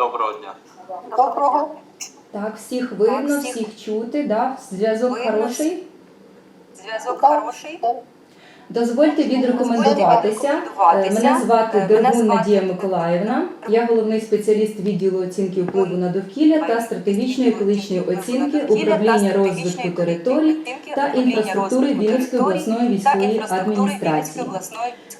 Доброго дня. Доброго. Так, всіх видно, всіх- всіх чути, да? зв'язок Видно, хороший. Зв'язок хороший. Дозвольте відрекомендуватися. Е, Мене звати Е, Дергун Надія Миколаївна. Я головний спеціаліст відділу оцінки впливу на довкілля та стратегічної екологічної оцінки управління розвитку територій та інфраструктури Вінницької обласної військової адміністрації.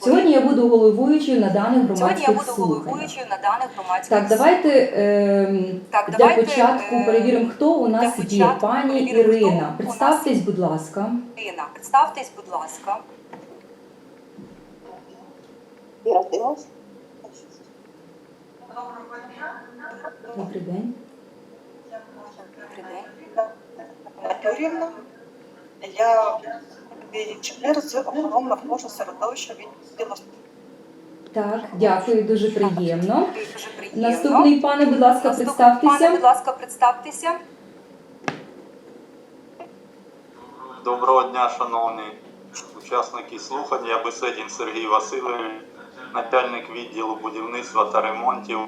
Сьогодні я буду головуючою на даних громадських слуханнях. Так, давайте ем, Так, для початку е, перевіримо, хто у нас є. Пані Ірина, представтесь, будь ласка. Ірина, представтесь, будь ласка. Іра Димов. Добрий день. Добрий день. Я інженер з охорони навколишнього середовища відділу. Так, дякую, дуже приємно. Дуже приємно. Наступний пане, будь ласка, Наступний представтеся. Пане, будь ласка, представтеся. Доброго дня, шановні учасники слухань. Я Беседін Сергій Васильович, начальник відділу будівництва та ремонтів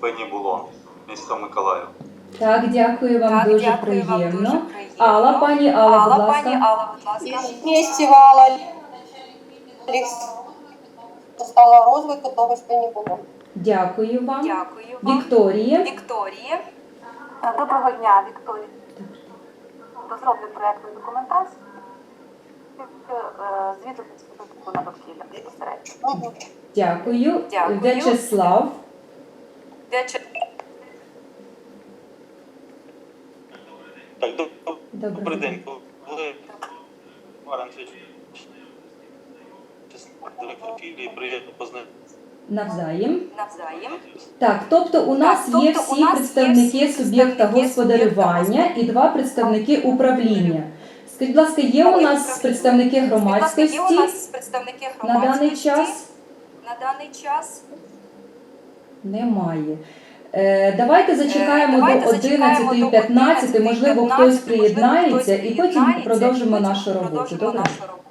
Пенібулон, місто Миколаїв. Так, дякую вам Так, дуже дякую вам дуже приємно. Алла, пані Алла, будь Алла, ласка. пані Алла, будь ласка. Фестиваля стала розвитку того ж не було. Дякую вам. Дякую вам. Вікторія. Вікторія. Доброго дня, Вікторія. Розроблю проєктну документацію. Звіту специфіку на довкілля безпосередньо. Дякую. Дякую. В'ячеслав. Вяче- Так, доб- Добрий добрий день. день. Коли Варенцевич, директор філії, приємно познайомитися. Навзаєм. Навзаєм. Так, тобто у нас тобто є у всі нас є представники всі суб'єкта господарювання і два представники управління. Скажіть, будь ласка, є у нас представники Будь є у громадськості нас представники на даний час? На даний час Немає. Е, давайте зачекаємо давайте до зачекаємо до 11.15, можливо, 11:15, хтось можливо, приєднається, хтось і потім приєднається, продовжимо нашу роботу. Добре? нашу роботу.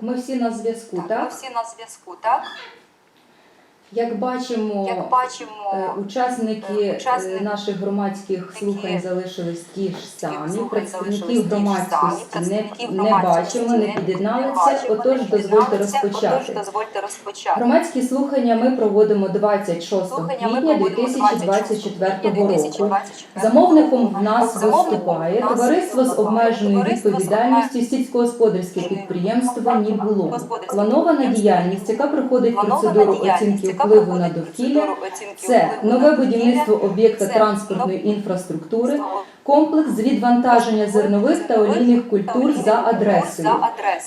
Ми всі на зв'язку, Так, ми всі на зв'язку, так? Як бачимо, Як е, бачимо, учасники е, е, учасники наших громадських слухань залишились ті ж самі. Представників громадськості не, не бачимо, не під'єдналися. Отож, дозвольте розпочати. Отож, дозвольте розпочати. Громадські слухання ми проводимо 26 Слухання ми квітня проводимо 2024 року. 2024 Замовником в нас виступає товариство з обмеженою відповідальністю сільськогосподарське підприємство Нібулон. Господарське Планована діяльність, яка проходить процедуру оцінки впливу на довкілля. Це нове будівництво об'єкта транспортної інфраструктури, комплекс з відвантаження зернових та олійних культур за адресою.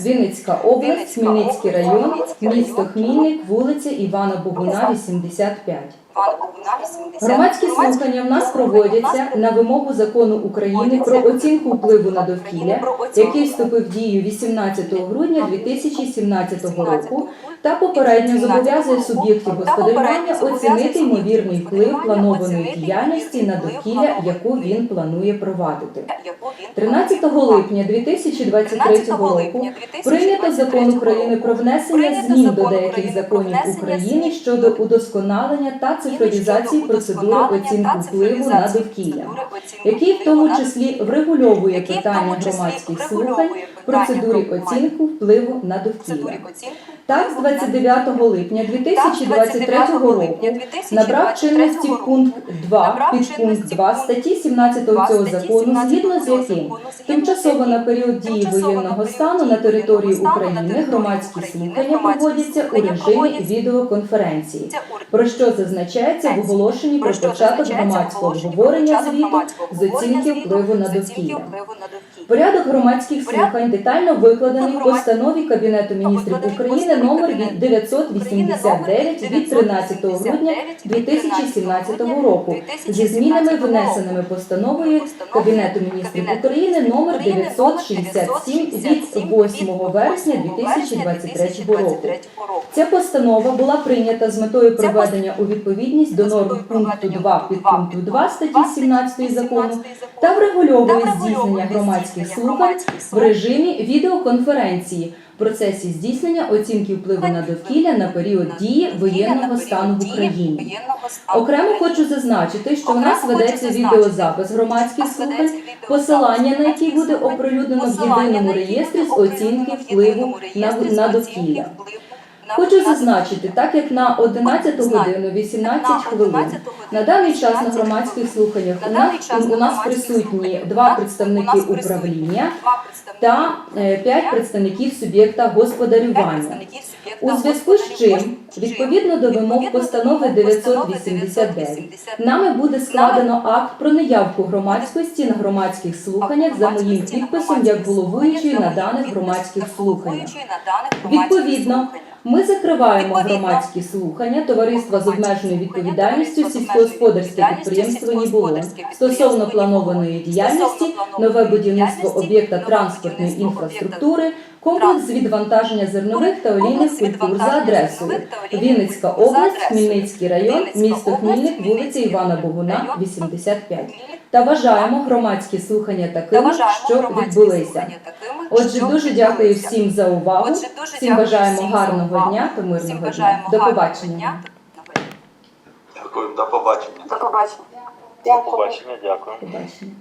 Вінницька область, Хмельницький район, місто Хмільник, вулиця Івана Богуна, 85. Івана Богуна, 80. Громадські слухання в нас проводяться на вимогу закону України про оцінку впливу на довкілля, який вступив в дію 18 грудня 2017 року, та попередньо зобов'язує суб'єктів господарювання оцінити ймовірний вплив планованої діяльності на довкілля, яку він планує провадити. яку він 13 липня 2023 року прийнято закон України про внесення змін до деяких законів України щодо удосконалення та цифровізації процедури оцінки впливу на довкілля, який в тому числі врегульовує питання громадських слухань процедурі оцінки впливу на довкілля. Так, з 29 липня 2023 року набрав чинності пункт 2 під пункт 2 статті 17 цього закону, згідно з яким тимчасово на період дії воєнного стану на території України громадські слухання проводяться у режимі відеоконференції, про що зазначається в оголошенні про початок громадського обговорення звіту з оцінки впливу на довкілля. Порядок громадських слухань детально викладений в постанові Кабінету міністрів України номер 989 від 13 грудня 2017 року зі змінами, внесеними постановою Кабінету міністрів України номер 967 від 8 вересня 2023 року. Ця постанова була прийнята з метою приведення у відповідність до норм пункту 2 підпункту 2 статті 17 закону та врегульовує здійснення громадських слухань в режимі відеоконференції в процесі здійснення оцінки впливу на довкілля на період дії воєнного стану в Україні. Окремо хочу зазначити, що в нас ведеться відеозапис громадських слухань, посилання на який буде оприлюднено в єдиному реєстрі з оцінки впливу на, на довкілля. Хочу зазначити, так як на 11 годину 18 хвилин на даний час на громадських слуханнях у нас, у нас присутні два представники управління та е, п'ять представників суб'єкта господарювання. У зв'язку з чим, відповідно до вимог постанови 989, нами буде складено акт про неявку громадськості на громадських слуханнях за моїм підписом як головуючої на даних громадських слуханнях. Відповідно, ми закриваємо громадські слухання товариства з обмеженою відповідальністю сільськогосподарське підприємство Нібулон стосовно планованої діяльності, нове будівництво об'єкта транспортної інфраструктури, комплекс з відвантаження зернових та олійних культур за адресою Вінницька область, Хмельницький район, місто Хмільник, вулиця Івана Богуна, 85. Та вважаємо громадські слухання такими, що відбулися. Отже, дуже дякую всім за увагу. Всім бажаємо гарного дня та мирного дня. До побачення. Дякую, до побачення. До побачення. До Дякую. побачення, дякую. Побачення.